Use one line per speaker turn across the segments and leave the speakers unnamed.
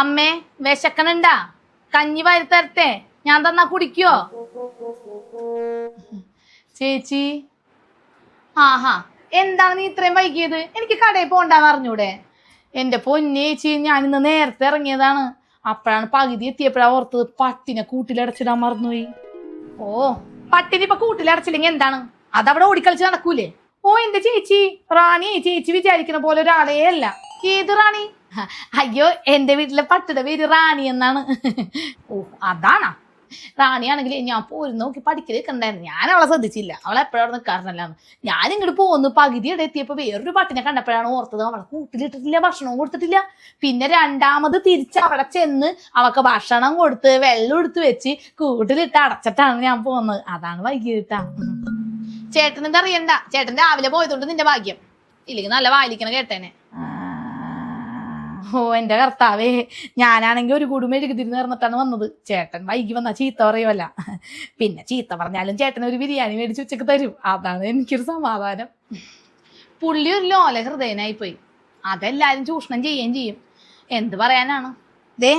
അമ്മേ വിശക്കണണ്ട. കഞ്ഞി വരുത്തരട്ടെ ഞാൻ തന്നാ കുടിക്കോ.
ചേച്ചി.
ആഹാ എന്താണ് നീ ഇത്രയും വൈകിയത്? എനിക്ക് കടയിൽ പോണ്ടാന്ന് അറിഞ്ഞൂടെ?
എന്റെ പൊന്നേച്ചി ഞാൻ ഇന്ന് നേരത്തെ ഇറങ്ങിയതാണ്. അപ്പോഴാണ് പകുതി എത്തിയപ്പോഴാ ഓർത്തത് പട്ടിനെ കൂട്ടിലടച്ചിടാൻ മറന്നുപോയി.
ഓ പട്ടിനെ ഇപ്പൊ കൂട്ടിലടച്ചില്ലെങ്കിൽ എന്താണ്? അതവിടെ ഓടിക്കളിച്ച് നടക്കൂലേ?
ഓ എന്റെ ചേച്ചി. റാണി ചേച്ചി വിചാരിക്കുന്ന പോലെ ഒരാളേ അല്ല.
ഏത് റാണി?
അയ്യോ എന്റെ വീട്ടിലെ പട്ടിയുടെ പേര് റാണി എന്നാണ്.
ഓ അതാണാ.
റാണിയാണെങ്കിൽ ഞാൻ പോരുന്ന് നോക്കി പഠിക്കൽ കണ്ടായിരുന്നു ഞാൻ അവളെ ശ്രദ്ധിച്ചില്ല. അവളെ എപ്പോഴാണ് നിൽക്കാറില്ലാന്ന് ഞാൻ ഇങ്ങോട്ട് പോകുന്നു പകുതിയുടെ എത്തിയപ്പോൾ വേറൊരു പട്ടിനെ കണ്ടപ്പോഴാണ് ഓർത്തത് അവളെ കൂട്ടിലിട്ടിട്ടില്ല ഭക്ഷണവും കൊടുത്തിട്ടില്ല. പിന്നെ രണ്ടാമത് തിരിച്ച് അവിടെ ചെന്ന് അവൾക്ക് ഭക്ഷണം കൊടുത്ത് വെള്ളം എടുത്ത് വെച്ച് കൂട്ടിലിട്ട് അടച്ചിട്ടാണ് ഞാൻ പോകുന്നത് അതാണ് വൈകിട്ടാ.
എന്താ അറിയണ്ട? ചേട്ടൻ രാവിലെ പോയതുകൊണ്ട് നിന്റെ ഭാഗ്യം. ഇല്ലെങ്കിൽ നല്ല വായിലിക്കണ കേട്ടേനെ.
ഓ എന്റെ കർത്താവേ ഞാനാണെങ്കിൽ ഒരു കൂടും എഴുതിരുന്ന് പറഞ്ഞിട്ടാണ് വന്നത്. ചേട്ടൻ വൈകി വന്നാ ചീത്ത പറയുമല്ല പിന്നെ ചീത്ത പറഞ്ഞാലും ചേട്ടൻ ഒരു ബിരിയാണി മേടിച്ച് ഉച്ചയ്ക്ക് തരും. അതാണ് എനിക്കൊരു സമാധാനം.
പുള്ളി ഒരു ലോല ഹൃദയനായി പോയി അതെല്ലാരും ചൂഷണം ചെയ്യുകയും ചെയ്യും. എന്ത് പറയാനാണ്? ദേ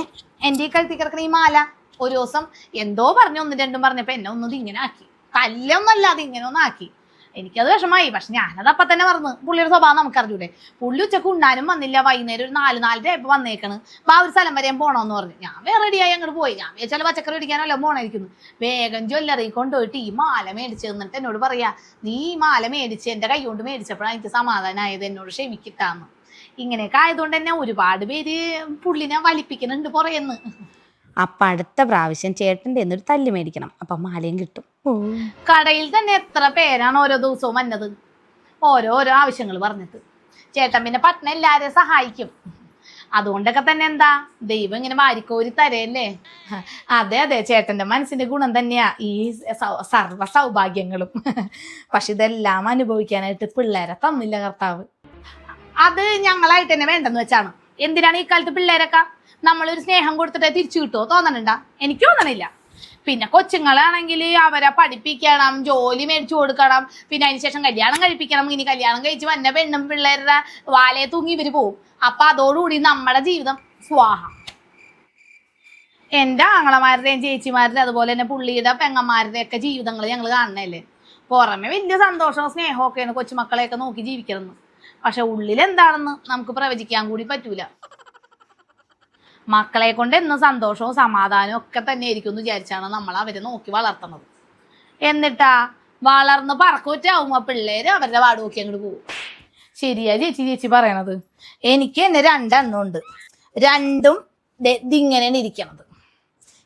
എന്റെ ഈ കഴുത്തി കിടക്കണ ഈ മാല. ഒരു ദിവസം എന്തോ പറഞ്ഞു ഒന്നും രണ്ടും പറഞ്ഞപ്പോ എന്നെ ഒന്നത് ഇങ്ങനെ ആക്കി. കല്ലൊന്നല്ലാതെ ഇങ്ങനെ ഒന്നാക്കി. എനിക്കത് വിഷമായി പക്ഷെ ഞാനത് അപ്പൊ തന്നെ പറഞ്ഞു പുള്ളിയുടെ സ്വഭാവം നമുക്കറിഞ്ഞൂടെ. പുള്ളി ഉച്ചയ്ക്ക് ഉണ്ടാനും വന്നില്ല. വൈകുന്നേരം ഒരു നാല് നാലര ആയപ്പോ വന്നേക്കണ്. ആ ഒരു സ്ഥലം വരെയും പോണോന്ന് പറഞ്ഞു. ഞാൻ വേറെ റെഡിയായി അങ്ങോട്ട് പോയി. ഞാൻ വെച്ചാൽ പച്ചക്കറി പിടിക്കാനല്ലോ പോണായിരിക്കുന്നു വേഗം ജ്വല്ലറി കൊണ്ടുപോയിട്ട് ഈ മാല മേടിച്ച് തന്നിട്ട് എന്നോട് പറയാ നീ ഈ മാല മേടിച്ച് എന്റെ കൈ കൊണ്ട് മേടിച്ചപ്പോഴാണ് എനിക്ക് സമാധാനമായത് എന്നോട് ക്ഷമിക്കിട്ടാന്ന്. ഇങ്ങനെയൊക്കെ ആയതുകൊണ്ട് തന്നെ ഒരുപാട് പേര് പുള്ളിനെ വലിപ്പിക്കുന്നുണ്ട് പുറയെന്ന്.
അപ്പം അടുത്ത പ്രാവശ്യം ചേട്ടന്റെ എന്നൊരു തല്ല് മേടിക്കണം. അപ്പം മാലയും കിട്ടും.
കടയിൽ തന്നെ എത്ര പേരാണ് ഓരോ ദിവസവും വന്നത്? ഓരോരോ ആവശ്യങ്ങൾ പറഞ്ഞിട്ട്. ചേട്ടൻ പിന്നെ പട്ടണ എല്ലാരെയും സഹായിക്കും. അതുകൊണ്ടൊക്കെ തന്നെ എന്താ? ദൈവം ഇങ്ങനെ വാരിക്കോരി തരയല്ലേ
അതെ അതെ ചേട്ടന്റെ മനസ്സിന്റെ ഗുണം തന്നെയാ. ഈ സർവ സർവ സൗഭാഗ്യങ്ങളും. പക്ഷെ ഇതെല്ലാം അനുഭവിക്കാനായിട്ട് പിള്ളേരെ തന്നില്ല കർത്താവ്.
അത് ഞങ്ങളായിട്ട് തന്നെ വേണ്ടെന്ന് വെച്ചാണ്. എന്തിനാണ് ഈ കാലത്ത് പിള്ളേരൊക്കെ നമ്മളൊരു സ്നേഹം കൊടുത്തിട്ട് തിരിച്ചു കിട്ടുമോ തോന്നണുണ്ടാ? എനിക്ക് തോന്നണില്ല. പിന്നെ കൊച്ചുങ്ങളാണെങ്കിൽ അവരെ പഠിപ്പിക്കണം ജോലി മേടിച്ചു കൊടുക്കണം പിന്നെ അതിനുശേഷം കല്യാണം കഴിപ്പിക്കണം. ഇനി കല്യാണം കഴിച്ച് വന്ന പെണ്ണും പിള്ളേരുടെ വാലയെ തൂങ്ങി ഇവർ പോവും. അപ്പൊ അതോടുകൂടി നമ്മുടെ ജീവിതം സ്വാഹ. എന്റെ ആങ്ങളമാരുടെയും ചേച്ചിമാരുടെ അതുപോലെ തന്നെ പുള്ളിയുടെ പെങ്ങന്മാരുടെ ഒക്കെ ജീവിതങ്ങൾ ഞങ്ങൾ കാണണല്ലേ? പുറമെ വലിയ സന്തോഷവും സ്നേഹവും ഒക്കെയാണ് കൊച്ചുമക്കളെയൊക്കെ നോക്കി ജീവിക്കണം പക്ഷെ ഉള്ളിൽ എന്താണെന്ന് നമുക്ക് പ്രവചിക്കാൻ കൂടി പറ്റൂല. മക്കളെ കൊണ്ട് എന്ന് സന്തോഷവും സമാധാനവും ഒക്കെ തന്നെ ആയിരിക്കും എന്ന് വിചാരിച്ചാണ് നമ്മൾ അവരെ നോക്കി വളർത്തുന്നത്. എന്നിട്ടാ വളർന്ന് പറക്കൂറ്റാവുമ്പോ പിള്ളേര് അവരുടെ വാട് നോക്കി അങ്ങോട്ട് പോകും
ശരിയാ ചേച്ചി ചേച്ചി പറയണത്. എനിക്ക് തന്നെ രണ്ടെണ്ണം ഉണ്ട് രണ്ടും ഇതിങ്ങനെയാണ് ഇരിക്കണത്.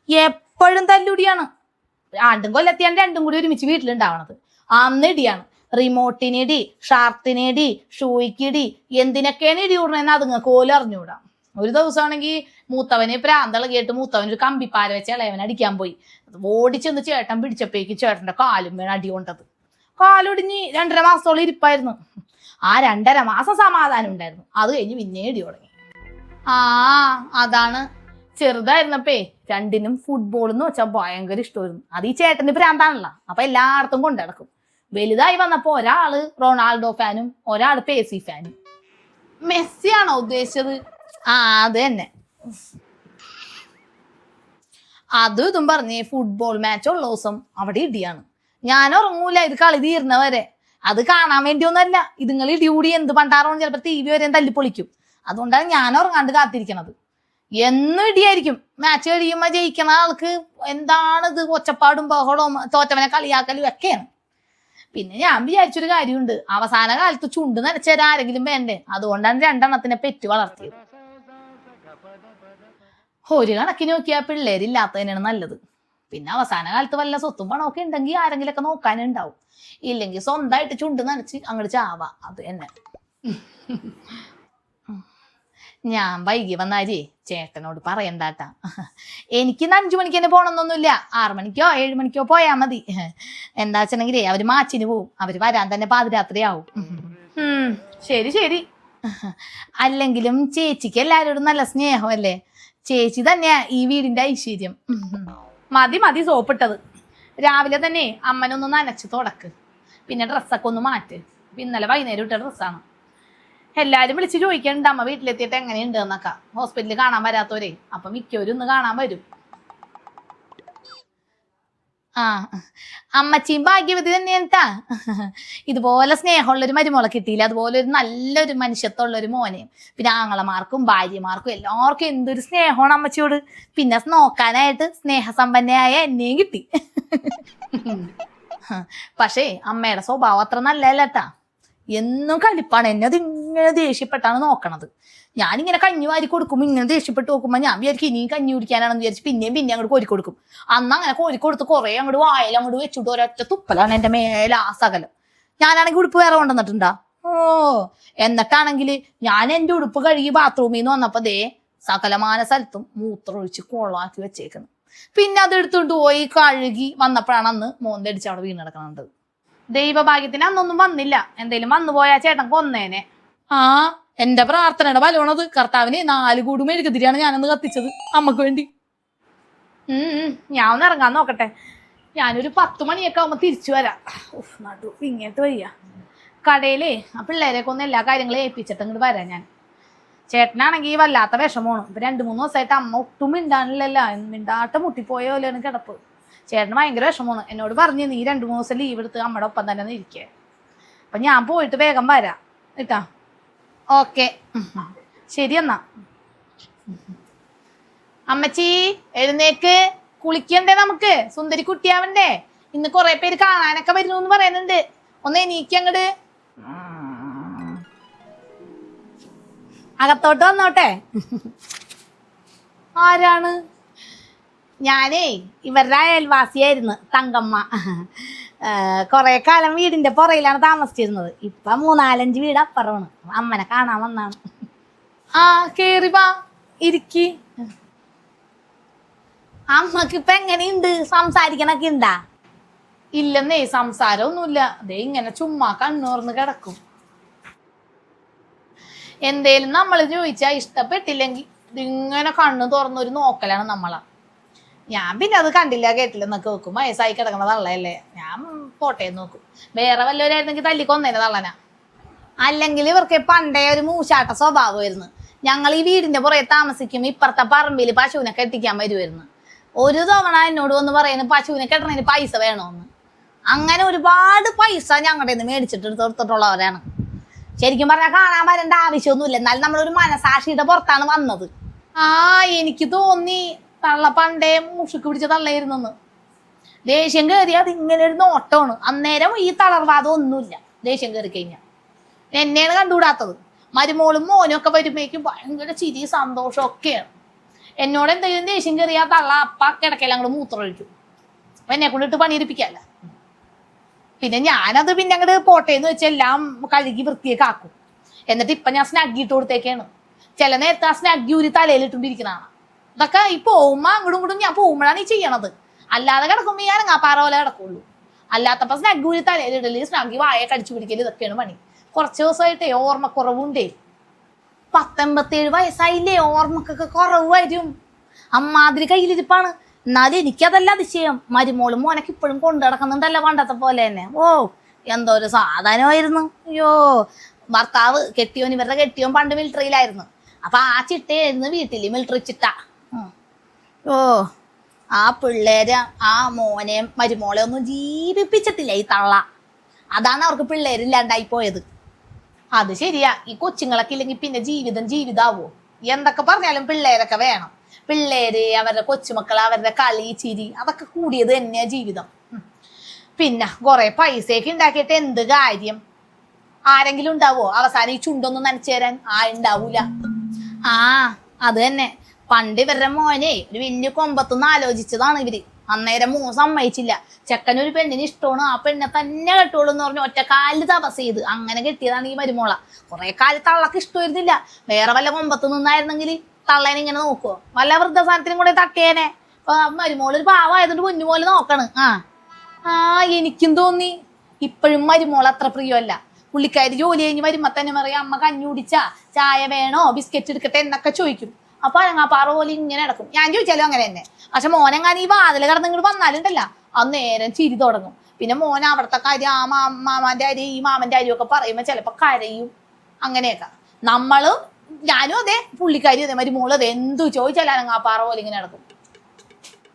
എപ്പോഴും തല്ലുടിയാണ്. ആണ്ടും കൊല്ലത്തിയാണ് രണ്ടും കൂടി ഒരുമിച്ച് വീട്ടിലുണ്ടാവണത്. അന്ന് ഇടിയാണ് റിമോട്ടിന് ഇടി ഷാർട്ടിന് ഇടി ഷൂയ്ക്ക് ഇടി എന്തിനൊക്കെയാണ് ഇടി കൂടണെന്ന് അതുങ്ങൾക്ക് പോലും അറിഞ്ഞുകൂടാം ഒരു ദിവസമാണെങ്കിൽ മൂത്തവന് പ്രാന്തളകിയിട്ട് മൂത്തവൻ ഒരു കമ്പിപ്പാര വെച്ച് ഇളയവൻ അടിക്കാൻ പോയി. ഓടിച്ചെന്ന് ചേട്ടൻ പിടിച്ചപ്പോഴേക്ക് ചേട്ടന്റെ കാലും വേണം അടി കൊണ്ടത് കാലൊടിഞ്ഞ് രണ്ടര മാസത്തോളം ഇരിപ്പായിരുന്നു. ആ രണ്ടര മാസം സമാധാനം ഉണ്ടായിരുന്നു. അത് കഴിഞ്ഞ് പിന്നെ ഇടി തുടങ്ങി.
ആ അതാണ്.
ചെറുതായിരുന്നപ്പേ രണ്ടിനും ഫുട്ബോൾ എന്ന് വെച്ചാൽ ഭയങ്കര ഇഷ്ടമായിരുന്നു. അത് ഈ ചേട്ടന് പ്രാന്താണല്ലോ. അപ്പൊ എല്ലായിടത്തും കൊണ്ടു നടക്കും. വലുതായി വന്നപ്പോ ഒരാൾ റൊണാൾഡോ ഫാനും ഒരാൾ പേസി ഫാനും.
മെസ്സിയാണോ ഉദ്ദേശിച്ചത്?
ആ അത് തന്നെ. അതും ഇതും പറഞ്ഞ് ഫുട്ബോൾ മാച്ച് ഉള്ള ദിവസം അവിടെ ഇടിയാണ്. ഞാൻ ഉറങ്ങൂല ഇത് കളി തീർന്ന വരെ. അത് കാണാൻ വേണ്ടി ഒന്നല്ല ഇതുങ്ങൾ കൂടി എന്ത് പണ്ടാറോ ചിലപ്പോൾ ടി വി വരെ തല്ലിപ്പൊളിക്കും. അതുകൊണ്ടാണ് ഞാൻ ഉറങ്ങാണ്ട് കാത്തിരിക്കണത്. എന്നും ഇടിയായിരിക്കും. മാച്ച് കഴിയുമ്പോ ജയിക്കണ ആൾക്ക് എന്താണ് ഇത്? ഒച്ചപ്പാടും ബഹളവും തോറ്റവനെ കളിയാക്കലും ഒക്കെയാണ്. പിന്നെ ഞാൻ വിചാരിച്ചൊരു കാര്യമുണ്ട്. അവസാന കാലത്ത് ചുണ്ട് നനച്ചേരാൻ ആരെങ്കിലും വേണ്ടേ? അതുകൊണ്ടാണ് രണ്ടെണ്ണത്തിനെ പെറ്റു വളർത്തിയത്. ഒരു കണക്കിന് നോക്കിയാൽ പിള്ളേരില്ലാത്തതിനാണ് നല്ലത്. പിന്നെ അവസാന കാലത്ത് വല്ല സ്വത്തും പണമൊക്കെ ഉണ്ടെങ്കിൽ ആരെങ്കിലൊക്കെ നോക്കാനുണ്ടാവും. ഇല്ലെങ്കിൽ സ്വന്തമായിട്ട് ചുണ്ട് നനച്ച് അങ്ങോട്ട് ചാവാ. അത് തന്നെ. ഞാൻ വൈകി വന്നാരി ചേട്ടനോട് പറയണ്ടാട്ടാ. എനിക്ക് ഇന്ന് അഞ്ചു മണിക്ക് തന്നെ പോകണമെന്നൊന്നുമില്ല ആറു മണിക്കോ ഏഴു മണിക്കോ പോയാൽ മതി. എന്താ വെച്ചിട്ടുണ്ടെങ്കിലേ അവർ മാച്ചിന് പോവും. അവർ വരാൻ തന്നെ പാതിരാത്രിയാവും.
ശരി ശരി.
അല്ലെങ്കിലും ചേച്ചിക്ക് എല്ലാരോടും നല്ല സ്നേഹമല്ലേ? ചേച്ചി തന്നെയാ ഈ വീടിന്റെ ഐശ്വര്യം.
മതി മതി സോപ്പിട്ടത്.
രാവിലെ തന്നെ അമ്മനൊന്ന് നനച്ച് തുടക്ക്. പിന്നെ ഡ്രസ്സൊക്കെ ഒന്ന് മാറ്റ്. ഇന്നലെ വൈകുന്നേരം ഇട്ട ഡ്രസ്സാണ് എല്ലാരും വിളിച്ച് ചോദിക്കണ്ട അമ്മ വീട്ടിലെത്തിയിട്ട് എങ്ങനെയുണ്ട് എന്നൊക്കെ. ഹോസ്പിറ്റലിൽ കാണാൻ വരാത്തവരെ. അപ്പൊ മിക്കവരും ഒന്ന് കാണാൻ വരും. ആ അമ്മച്ചിയും ഭാഗ്യവതി തന്നെയാണ് ട്ടാ. ഇതുപോലെ സ്നേഹമുള്ളൊരു മരുമോളെ കിട്ടിയില്ല. അതുപോലെ ഒരു നല്ലൊരു മനുഷ്യത്തുള്ള ഒരു മോനെ. പിന്നെ ആങ്ങളമാർക്കും ഭാര്യമാർക്കും എല്ലാവർക്കും എന്തൊരു സ്നേഹമാണ് അമ്മച്ചിയോട്. പിന്നെ നോക്കാനായിട്ട് സ്നേഹസമ്പന്നയായ എന്നെയും കിട്ടി. പക്ഷേ അമ്മയുടെ സ്വഭാവം അത്ര നല്ലതല്ലട്ടാ എന്നും കളിപ്പാണ് എന്നെ അത് ഇങ്ങനെ ദേഷ്യപ്പെട്ടാണ് നോക്കണത്. ഞാനിങ്ങനെ കഞ്ഞി വാരി കൊടുക്കുമ്പോൾ ഇങ്ങനെ ദേഷ്യപ്പെട്ട് നോക്കുമ്പോൾ ഞാൻ വിചാരിക്കും ഇനിയും കഞ്ഞി കുടിക്കാനാണെന്ന് വിചാരിച്ച് പിന്നെയും പിന്നെ അങ്ങോട്ട് കോരി കൊടുക്കും. അന്ന് അങ്ങനെ കോരി കൊടുത്ത് കുറേ അങ്ങോട്ട് വായൽ അങ്ങോട്ട് വെച്ചിട്ട് ഒരൊറ്റ തുപ്പലാണ് എന്റെ മേലെ ആ സകലം. ഞാനാണെങ്കിൽ ഉടുപ്പ് വേറെ കൊണ്ടുവന്നിട്ടുണ്ടാ? ഓ എന്നിട്ടാണെങ്കിൽ ഞാൻ എന്റെ ഉടുപ്പ് കഴുകി ബാത്റൂമിൽ നിന്ന് വന്നപ്പോൾ ദേ സകലമാന സ്ഥലത്തും മൂത്രം ഒഴിച്ച് കൊള്ളാക്കി വെച്ചേക്കുന്നു പിന്നെ അത് എടുത്തുകൊണ്ട് പോയി കഴുകി വന്നപ്പോഴാണ് അന്ന് മോന്തടിച്ച് അവിടെ വീണ് കിടക്കണത്. ദൈവഭാഗ്യത്തിന് അന്നൊന്നും വന്നില്ല. എന്തേലും വന്നു പോയാ ചേട്ടൻ കൊന്നേനെ. ആ എന്റെ പ്രാർത്ഥനയുടെ ബലമാണത് കർത്താവിന് നാല് കൂടും മെഴുകുതിരിയാണ് ഞാനന്ന് കത്തിച്ചത്. അമ്മയ്ക്ക് വേണ്ടി. ഉം, ഞാൻ ഒന്ന് ഇറങ്ങാൻ നോക്കട്ടെ. ഞാനൊരു പത്ത് മണിയൊക്കെ ആവുമ്പോ തിരിച്ചു വരാം. ഉഫ്, നടു ഇങ്ങോട്ട് വയ്യ. കടയിലേ ആ പിള്ളേരെയൊക്കെ ഒന്ന് എല്ലാ കാര്യങ്ങളും ഏൽപ്പിച്ചിട്ട് ഇങ്ങോട്ട് വരാം ഞാൻ. ചേട്ടനാണെങ്കിൽ വല്ലാത്ത വിഷമമാണ്. ഇപ്പൊ രണ്ടു മൂന്ന് ദിവസമായിട്ട് അമ്മ ഒട്ടും മിണ്ടാനില്ലല്ലോ. മിണ്ടാട്ട മുട്ടിപ്പോയ പോലെയാണ് കിടപ്പ്. ചേട്ടന് ഭയങ്കര വിഷമമാണ്. എന്നോട് പറഞ്ഞു നീ രണ്ടു മൂന്ന് ദിവസം ലീവ് എടുത്ത് അമ്മയുടെ ഒപ്പം തന്നെ ഇരിക്കേ. അപ്പം ഞാൻ പോയിട്ട് വേഗം വരാം. കേട്ടാ? ഓക്കെ ശരി എന്നാ. അമ്മച്ചി എഴുന്നേക്ക്. കുളിക്കണ്ടേ നമുക്ക്? സുന്ദരി കുട്ടിയാവണ്ടേ? ഇന്ന് കുറെ പേര് കാണാനൊക്കെ വരുന്നു എന്ന് പറയുന്നുണ്ട്. ഒന്ന് എണീക്കങ്ങട് അകത്തോട്ട് വന്നോട്ടെ. ആരാണ്? ഞാനേ ഇവരുടെ അയൽവാസിയായിരുന്നു തങ്കമ്മ. കുറേ കാലം വീടിന്റെ പുറയിലാണ് താമസിച്ചിരുന്നത്. ഇപ്പൊ മൂന്നാലഞ്ച് വീട് അപ്പുറമാണ്. അമ്മനെ കാണാൻ വന്നാണ്. ആ കേറി വാ. ഇരിക്കി. അമ്മയ്ക്ക് ഇപ്പൊ എങ്ങനെയുണ്ട്? സംസാരിക്കണൊക്കെ ഉണ്ടാ ഇല്ലെന്നേ സംസാരമൊന്നുമില്ല. അതേ ഇങ്ങനെ ചുമ്മാ കണ്ണൂർന്ന് കിടക്കും. എന്തേലും നമ്മൾ ചോദിച്ചാ ഇഷ്ടപ്പെട്ടില്ലെങ്കിൽ ഇതിങ്ങനെ കണ്ണു തുറന്നൊരു നോക്കലാണ് നമ്മളാ. ഞാൻ പിന്നെ അത് കണ്ടില്ല കേട്ടില്ല. എന്നൊക്കെ നോക്കും വയസ്സായി തള്ളയല്ലേ? ഞാൻ പോട്ടെ നോക്കും വേറെ വല്ലവരായിരുന്നെങ്കിൽ തല്ലിക്കൊന്നേനെ തള്ളനാ. അല്ലെങ്കിൽ ഇവർക്ക് പണ്ടേ ഒരു മൂശാട്ട സ്വഭാവമായിരുന്നു. ഞങ്ങൾ ഈ വീടിന്റെ പുറകെ താമസിക്കും ഇപ്പുറത്തെ പറമ്പിൽ പശുവിനെ കെട്ടിക്കാൻ വരുമായിരുന്നു ഒരു തവണ എന്നോട് വന്ന് പറയുന്നു പശുവിനെ കെട്ടണതിന് പൈസ വേണമെന്ന് അങ്ങനെ ഒരുപാട് പൈസ ഞങ്ങളുടെ നിന്ന് മേടിച്ചിട്ട് എടുത്തെടുത്തിട്ടുള്ളവരാണ് ശരിക്കും പറഞ്ഞാൽ കാണാൻ വരേണ്ട ആവശ്യമൊന്നുമില്ല. എന്നാലും നമ്മളൊരു മനസാക്ഷിയുടെ പുറത്താണ് വന്നത്. ആ എനിക്ക് തോന്നി തള്ള പണ്ടേ മുഷുക്ക് പിടിച്ച തള്ളയിരുന്നെന്ന് ദേഷ്യം കയറി അത് ഇങ്ങനെ ഒരു നോട്ടമാണ്. അന്നേരം ഈ തളർവാദം ഒന്നുമില്ല. ദേഷ്യം കയറി കഴിഞ്ഞാൽ എന്നെയാണ് കണ്ടുകൂടാത്തത്. മരുമോളും മോനും ഒക്കെ വരുമ്പോഴേക്കും ഭയങ്കര ചിരി സന്തോഷം ഒക്കെയാണ്. എന്നോട് എന്തെങ്കിലും ദേഷ്യം കയറിയാ തള്ള അപ്പ കിടക്കല അങ്ങോട്ട് മൂത്രമൊഴിക്കും. അപ്പൊ എന്നെ കൊണ്ടിട്ട് പണിയെടുപ്പിക്കല്ല. പിന്നെ ഞാനത് പിന്നെ അങ്ങോട്ട് പോട്ടേന്ന് വെച്ച് എല്ലാം കഴുകി വൃത്തിയൊക്കെ ആക്കും. എന്നിട്ട് ഇപ്പൊ ഞാൻ സ്നഗ്ഗി ഇട്ട് കൊടുത്തേക്കാണ്. ചില നേരത്തെ ആ സ്നാഗ്ഗി ഒരു തലയിലിട്ടുകൊണ്ടിരിക്കണതാണ് ഇതൊക്കെ ഈ ഉമ്മ അങ്ങോട്ടും ഇങ്ങോട്ടും ഞാൻ പോകുമ്പോഴാണ് ഈ ചെയ്യണത്. അല്ലാതെ കിടക്കുമ്പോ ഞാൻ അങ്ങാപ്പാറ പോലെ കിടക്കുള്ളൂ. അല്ലാത്തപ്പോ സ്നഗ്ഗി ഊരി തലയിലിടൽ സ്നഗ്ഗി വായ കടിച്ചു പിടിക്കൽ ഇതൊക്കെയാണ് പണി. കുറച്ച് ദിവസമായിട്ടേ ഓർമ്മക്കുറവുണ്ടേ. പത്തൊമ്പത്തേഴ് വയസ്സായില്ലേ ഓർമ്മക്കൊക്കെ കുറവ് വരും അമ്മാതിരി കയ്യിലിരിപ്പാണ്. എന്നാലും എനിക്കതല്ല അതിശയം. മരുമോളും മോനൊക്കെ ഇപ്പോഴും കൊണ്ടു നടക്കുന്നുണ്ടല്ലോ പണ്ടത്തെ പോലെ തന്നെ. ഓ എന്തോ ഒരു സാധനമായിരുന്നു അയ്യോ ഭർത്താവ് കെട്ടിയോൻ ഇവരുടെ കെട്ടിയോൻ പണ്ട് മിലിറ്ററിയിലായിരുന്നു അപ്പൊ ആ ചിട്ടയായിരുന്നു വീട്ടിൽ മിലിറ്ററി ചിട്ട. ഓ ആ പിള്ളേരെ ആ മോനെ മരുമോളെ ഒന്നും ജീവിപ്പിച്ചിട്ടില്ല ഈ തള്ള. അതാണ് അവർക്ക് പിള്ളേരില്ലാണ്ടായി പോയത്. അത് ശരിയാ. ഈ കൊച്ചുങ്ങളൊക്കെ ഇല്ലെങ്കിൽ പിന്നെ ജീവിതം ജീവിതാവോ? എന്തൊക്കെ പറഞ്ഞാലും പിള്ളേരൊക്കെ വേണം. പിള്ളേര് അവരുടെ കൊച്ചുമക്കൾ അവരുടെ കളി ചിരി അതൊക്കെ കൂടിയത് തന്നെയാ ജീവിതം. പിന്നെ കുറെ പൈസയൊക്കെ ഉണ്ടാക്കിയിട്ട് എന്ത് കാര്യം? ആരെങ്കിലും ഉണ്ടാവോ? അവസാനം ഈ ചുണ്ടൊന്നും നനച്ചു തരാൻ? ആ ഉണ്ടാവൂല. ആ അത് തന്നെ. പണ്ട് ഇവരുടെ മോനെ ഒരു വലിയ കൊമ്പത്തുനിന്ന് ആലോചിച്ചതാണ് ഇവർ. അന്നേരം മൂ സമ്മതിച്ചില്ല. ചെക്കനൊരു പെണ്ണിന് ഇഷ്ടമാണ്. ആ പെണ്ണെ തന്നെ കെട്ടുള്ളൂ എന്ന് പറഞ്ഞു ഒറ്റക്കാലിൽ തപസ് ചെയ്ത് അങ്ങനെ കെട്ടിയതാണ് ഈ മരുമോള. കുറെ കാലത്ത് തള്ളക്ക് ഇഷ്ടമായിരുന്നില്ല. വേറെ വല്ല കൊമ്പത്ത് നിന്നായിരുന്നെങ്കിൽ തള്ളേനെ ഇങ്ങനെ നോക്കുവോ? വല്ല വൃദ്ധസാനത്തിനും കൂടെ തട്ടിയേനെ. മരുമോൾ ഒരു പാവമായതുകൊണ്ട് കുഞ്ഞുപോലെ നോക്കണ്. ആ ആ എനിക്കും തോന്നി. ഇപ്പോഴും മരുമോൾ അത്ര പ്രിയമല്ല. പുള്ളിക്കാരി ജോലി കഴിഞ്ഞ് വരുമ്പോ തന്നെ പറയും അമ്മ കഞ്ഞി കുടിച്ചാ? ചായ വേണോ? ബിസ്ക്കറ്റ് എടുക്കട്ടെ? എന്നൊക്കെ ചോദിക്കും. അപ്പൊ അരങ്ങാപ്പാറ പോലെ ഇങ്ങനെ നടക്കും. ഞാൻ ചോദിച്ചാലും അങ്ങനെ തന്നെ. പക്ഷെ മോനെങ്ങാനും ഈ വാതിൽ കടന്ന് ഇങ്ങോട്ട് വന്നാലുണ്ടല്ല. അന്നേരം ചിരി തുടങ്ങും. പിന്നെ മോൻ അവിടുത്തെ കാര്യം ആ മാ മാമാന്റെ കാര്യം ഈ മാമന്റെ കാര്യം ഒക്കെ പറയുമ്പോ ചിലപ്പോ കരയും. അങ്ങനെയൊക്കെ. നമ്മൾ ഞാനും അതെ പുള്ളിക്കാരി അതേമാതിരി മോൾ അതെ. എന്തു ചോദിച്ചാലും അനങ്ങാപ്പാറ പോലെ ഇങ്ങനെ നടക്കും.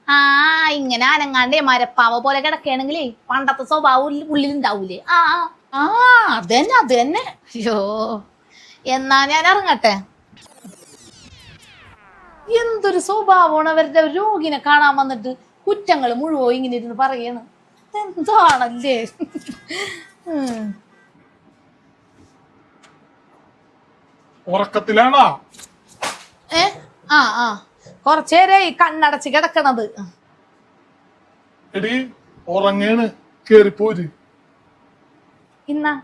ആ ഇങ്ങനെ അനങ്ങാണ്ടേ മരപ്പാവ പോലെ കിടക്കുകയാണെങ്കിലേ പണ്ടത്തെ സ്വഭാവം ഉള്ളിൽ- ഉണ്ടാവൂലേ? ആ. ആ അതന്നെ അതന്നെ. അയ്യോ. എന്നാ ഞാൻ ഇറങ്ങട്ടെ? എന്തൊരു സ്വഭാവമാണ് അവരുടെ രോഗിനെ കാണാൻ വന്നിട്ട് കുറ്റങ്ങൾ മുഴുവൻ ഇങ്ങനെ ഇരുന്ന് പറയണ്. എന്താണല്ലേ.
ഉറക്കത്തിലാണോ?
ഏ? ആ ആ. കുറച്ചേരെ കണ്ണടച്ച് കിടക്കണത്.
എടി ഉറങ്ങേണ്. കേറിപ്പോര്.
ഇന്നാ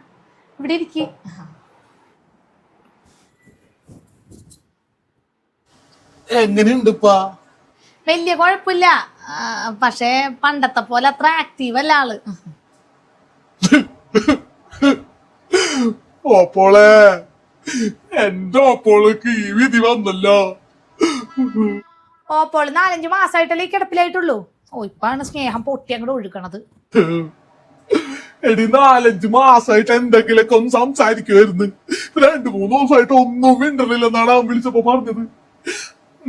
ഇവിടെ ഇരിക്ക്.
എങ്ങനെയുണ്ട് ഇപ്പാ
വലിയ കുഴപ്പമില്ല. പക്ഷേ പണ്ടത്തെ പോലെ അത്ര ആക്റ്റീവ് അല്ല ആൾ.
ഓപ്പോളെ എന്റെ ഓപ്പോൾക്ക് ഈ വിധി വന്നല്ലോ.
ഓപ്പോൾ നാലഞ്ചു മാസമായിട്ടല്ലേ കിടപ്പിലായിട്ടുള്ളൂ. ഓ ഇപ്പാണ് സ്നേഹം പൊട്ടി അങ്ങോട്ട് ഒഴുക്കണത്
എടി നാലഞ്ച് മാസമായിട്ട് എന്തെങ്കിലൊക്കെ ഒന്ന് സംസാരിക്കുമായിരുന്നു രണ്ടു മൂന്ന് ദിവസമായിട്ട് ഒന്നും മിണ്ടറില്ലെന്നാണ് അവൻ വിളിച്ചപ്പോ പറഞ്ഞത്.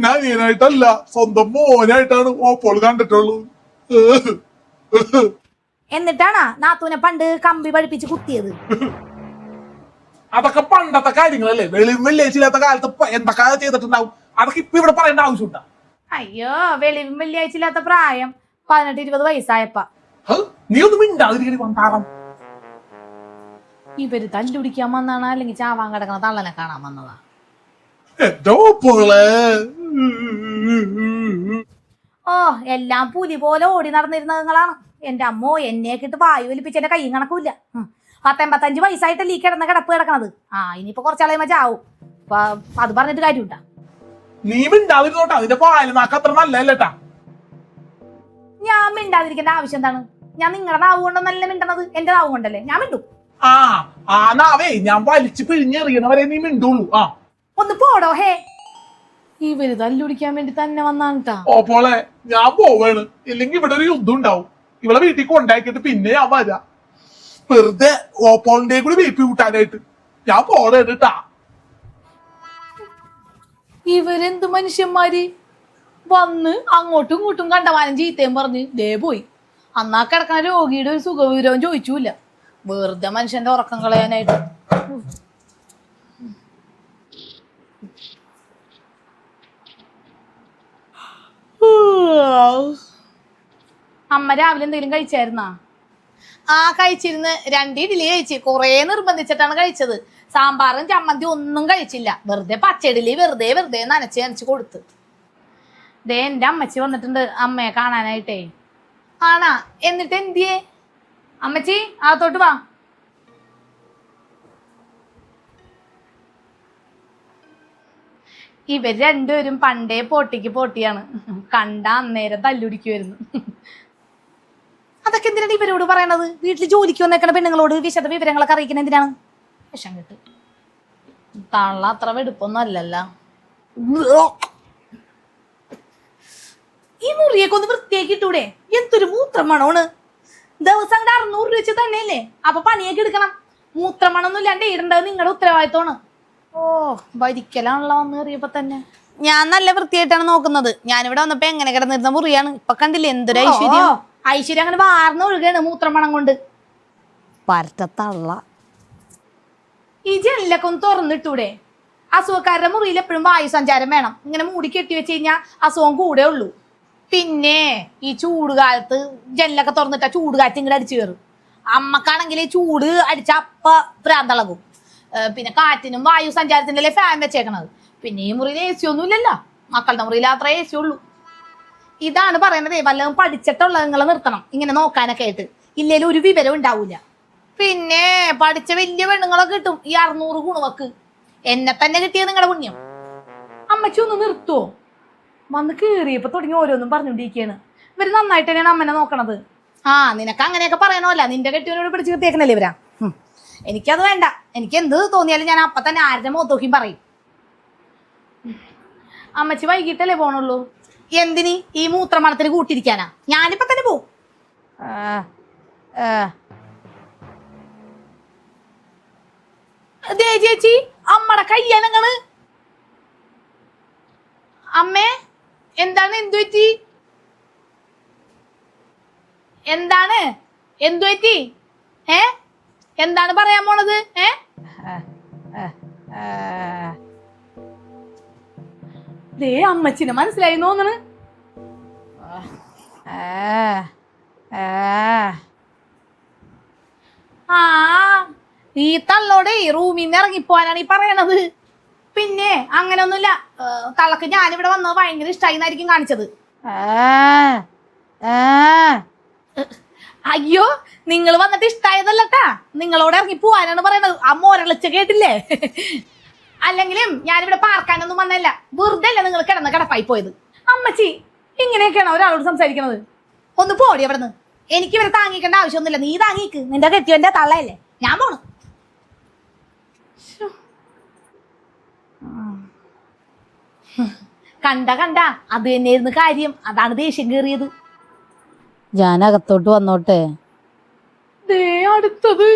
ഞാൻ ഞാനായിട്ടല്ല സ്വന്തം മോനായിട്ടാണ് ഓപ്പോൾ കണ്ടിട്ടുള്ളത്.
എന്നിട്ടാണാ നാത്തൂനെ പണ്ട് കമ്പി പഠിപ്പിച്ച് കുത്തിയത്.
അതൊക്കെ പണ്ടത്തെ കാര്യങ്ങളല്ലേ? വെളിവും വെള്ളിയാഴ്ചയില്ലാത്ത കാലത്ത് എന്തൊക്കെ ചെയ്തിട്ടുണ്ടാവും? അതൊക്കെ ഇപ്പൊ ഇവിടെ പറയേണ്ട ആവശ്യമുണ്ടോ?
അയ്യോ വെളിവും വെള്ളിയാഴ്ച ഇല്ലാത്ത പ്രായം. പതിനെട്ട് ഇരുപത് വയസ്സായപ്പ.
നീ ഒന്നും മിണ്ടാതിരിക്കണി പണ്ടാറം
ഇവർ തല്ലുടിക്കാൻ വന്നാണ്? അല്ലെങ്കിൽ ചാവാൻ കിടക്കണ തള്ളനെ കാണാൻ വന്നതാ?
എന്തോ ഓപ്പോളെ
ഓ എല്ലാം പുലി പോലെ ഓടി നടന്നിരുന്ന നിങ്ങളാണ് എന്റെ അമ്മോ എന്നെ കിട്ട് വായു വലിപ്പിച്ച് എന്റെ കൈയും കണക്കൂല ഉം. പത്തൊമ്പത്തഞ്ച് വയസ്സായിട്ടല്ലേ ഈ കിടന്ന കിടപ്പ് കിടക്കണത്? ആ ഇനിയിപ്പോ കുറച്ചാളെ ചാവും അത് പറഞ്ഞിട്ട് കാര്യമുണ്ടാ
നീ മിണ്ടാതിരുന്നോട്ടാ അത്ര നല്ലല്ലേട്ടാ
ഞാൻ മിണ്ടാതിരിക്കേണ്ട ആവശ്യം എന്താണ്? ഞാൻ നിങ്ങളുടെ നാവ് കൊണ്ടൊന്നല്ല മിണ്ടണത്? എന്റെ നാവ് കൊണ്ടല്ലേ? ഞാൻ മിണ്ടു.
ആ ആ നാവേ ഞാൻ വലിച്ചു പിഴിഞ്ഞെറിയണവരെ നീ മിണ്ടുള്ളൂ. ആ.
ഒന്ന് പോടോ ഹേ. ഇവർ തല്ലുടിക്കാൻ വേണ്ടി തന്നെ വന്നാണ് ഓ
പോളെ ഞാൻ പോവാണ്. ഇല്ലെങ്കിൽ ഇവിടെ ഒരു യുദ്ധം ഉണ്ടാവും. ഇവളെ വീട്ടിൽ കൊണ്ടാക്കിയിട്ട് പിന്നെ ഞാൻ വരാം. വെറുതെ ഓപ്പോളിന്റെ കൂടി വീപ്പി കൂട്ടാനായിട്ട്. ഞാൻ പോണേട്ടാ
ഇവരെന്ത് മനുഷ്യന്മാര്? വന്ന് അങ്ങോട്ടും ഇങ്ങോട്ടും കണ്ടമാനം ചീത്തയും പറഞ്ഞ് ദേ പോയി. അന്നാ കിടക്കണ രോഗിയുടെ ഒരു സുഖവിവരവും ചോദിച്ചൂല വെറുതെ മനുഷ്യന്റെ ഉറക്കം കളയാനായിട്ട്. അമ്മ രാവിലെ എന്തെങ്കിലും കഴിച്ചായിരുന്നാ? ആ കഴിച്ചിരുന്ന്. രണ്ട് ഇഡ്ഡലി കഴിച്ച്. കുറേ നിർബന്ധിച്ചിട്ടാണ് കഴിച്ചത്. സാമ്പാറും ചമ്മന്തി ഒന്നും കഴിച്ചില്ല. വെറുതെ പച്ചയിഡലി വെറുതെ വെറുതെ നനച്ച് നനച്ച് കൊടുത്ത്. ദേ എന്റെ അമ്മച്ചി വന്നിട്ടുണ്ട് അമ്മയെ കാണാനായിട്ടേ. ആണാ? എന്നിട്ട് എന്തിയേ? അമ്മച്ചി അകത്തോട്ട് വാ. ഇവർ രണ്ടുപേരും പണ്ടേ പൊട്ടിക്ക് പൊട്ടിയാണ്. കണ്ട അന്നേരം തല്ലുടിക്കുമായിരുന്നു അതൊക്കെ എന്തിനാണ് ഇവരോട് പറയണത്? വീട്ടിൽ ജോലിക്ക് വന്നേക്കണ പെണ്ണുങ്ങളോട് വിശദ വിവരങ്ങളൊക്കെ അറിയിക്കണ എന്തിനാണ്? വിഷം കിട്ട്. തള്ള അത്ര വെടുപ്പൊന്നും അല്ലല്ല. ഈ മുറിയൊക്കെ ഒന്ന് വൃത്തിയാക്കി ഇട്ടൂടെ? എന്തൊരു മൂത്രമണമാണ് ദിവസം അങ്ങട് അറുന്നൂറ് രൂപ വെച്ച് തന്നെയല്ലേ? അപ്പൊ പണിയൊക്കെ എടുക്കണം. മൂത്രമണൊന്നും ഇല്ലാണ്ട് ഇടേണ്ടത് നിങ്ങളുടെ ഉത്തരവാദിത്തമാണ് ഓ ഭരിക്കലാണല്ലോ വന്ന് കയറിയപ്പോ തന്നെ. ഞാൻ നല്ല വൃത്തിയായിട്ടാണ് നോക്കുന്നത്. ഞാനിവിടെ വന്നപ്പോ എങ്ങനെ കിടന്നിരുന്ന മുറിയാണ്. ഇപ്പൊ കണ്ടില്ല എന്തൊരു ഐശ്വര്യം. ഐശ്വര്യം അങ്ങനെ വാർന്ന് ഒഴുകാണ് മൂത്രമണം കൊണ്ട്.
പരറ്റത്തള്ള
ഈ ജനലൊക്കെ ഒന്ന് തുറന്നിട്ടൂടെ. അസുഖക്കാരുടെ മുറിയിൽ എപ്പോഴും വായു സഞ്ചാരം വേണം. ഇങ്ങനെ മൂടി കെട്ടി വെച്ച് കഴിഞ്ഞാൽ അസുഖം കൂടെ ഉള്ളൂ. പിന്നെ ഈ ചൂട് കാലത്ത് ജനലൊക്കെ തുറന്നിട്ടാ ചൂട് കാറ്റ് ഇങ്ങോട്ട് അടിച്ചു കയറും. അമ്മക്കാണെങ്കിൽ ചൂട് അടിച്ച അപ്പ ഭ്രാന്തളകും പിന്നെ കാറ്റിനും വായു സഞ്ചാരത്തിനല്ലേ ഫാൻ വെച്ചേക്കണത്. പിന്നെ ഈ മുറിയിൽ എ സി ഒന്നും ഇല്ലല്ലോ മക്കളുടെ മുറിയിൽ അത്ര എ സി ഉള്ളൂ. ഇതാണ് പറയുന്നത് വല്ലതും പഠിച്ചിട്ടുള്ള നിങ്ങളെ നിർത്തണം. ഇങ്ങനെ നോക്കാനൊക്കെ ആയിട്ട്. ഇല്ലേലും ഒരു വിവരം ഉണ്ടാവൂല. പിന്നെ പഠിച്ച വലിയ പെണ്ണുങ്ങളൊക്കെ കിട്ടും. ഈ അറുന്നൂറ് ഗുണവക്ക്. എന്നെ തന്നെ കിട്ടിയത് നിങ്ങളുടെ പുണ്യം. അമ്മച്ചി ഒന്ന് നിർത്തുവോ വന്ന് കീറിയപ്പോ തുടങ്ങി ഓരോന്നും പറഞ്ഞുകൊണ്ടിരിക്കയാണ് ഇവർ നന്നായിട്ട് തന്നെയാണ് അമ്മനെ നോക്കണത്. ആ നിനക്ക് അങ്ങനെയൊക്കെ പറയണമല്ല. നിന്റെ കെട്ടിയവനോട് പിടിച്ച് കിട്ടിയേക്കണല്ലേ ഇവരാ. എനിക്കത് വേണ്ട. എനിക്ക് എന്ത് തോന്നിയാലും ഞാൻ അപ്പൊ തന്നെ ആരുടെ മുഖത്തോക്കി പറയും. അമ്മച്ചി വൈകിട്ടല്ലേ പോണുള്ളൂ? എന്തിനി? ഈ മൂത്രമണത്തിന് കൂട്ടിരിക്കാനാ. ഞാനിപ്പോ തന്നെ പോവും. ചേച്ചി അമ്മടെ കയ്യാനങ്ങൾ. അമ്മേ എന്താണ്? എന്തു പറ്റി? എന്താണ്? എന്തു പറ്റി? ഏ? എന്താണ് പറയാൻ പോണത്? ഏ? ദേ അമ്മച്ചിനെ മനസ്സിലായി തോന്നണ്. ആ ഈ തള്ളോടെ ഈ റൂമിൽ നിന്ന് ഇറങ്ങിപ്പോവാനാണ് ഈ പറയണത്. പിന്നെ അങ്ങനെയൊന്നുമില്ല. ഏ, തള്ളക്ക് ഞാനിവിടെ വന്നത് ഭയങ്കര ഇഷ്ടമായിരിക്കും കാണിച്ചത്. അയ്യോ നിങ്ങൾ വന്നിട്ട് ഇഷ്ടായതല്ലട്ടാ. നിങ്ങളോട് ഇറങ്ങി പോവാനാണ് പറയുന്നത് ആ മോരളിച്ച കേട്ടില്ലേ? അല്ലെങ്കിലും ഞാനിവിടെ പാർക്കാനൊന്നും വന്നല്ല വെറുതെ അല്ല നിങ്ങൾ കിടന്ന് കിടപ്പായി പോയത്. അമ്മച്ചി ഇങ്ങനെയൊക്കെയാണ് ഒരാളോട് സംസാരിക്കുന്നത് ഒന്ന് പോടി അവിടെ നിന്ന് എനിക്ക് ഇവരെ താങ്ങിക്കേണ്ട ആവശ്യമൊന്നുമില്ല. നീ താങ്ങിക്ക്. നിന്റെ കെട്ടിയവന്റെ തള്ളയല്ലേ. ഞാൻ പോണു. കണ്ട കണ്ട. അത് തന്നെയായിരുന്നു കാര്യം. അതാണ് ദേഷ്യം കേറിയത്.
ഞാൻ അകത്തോട്ട് വന്നോട്ടെ
അടുത്തത്.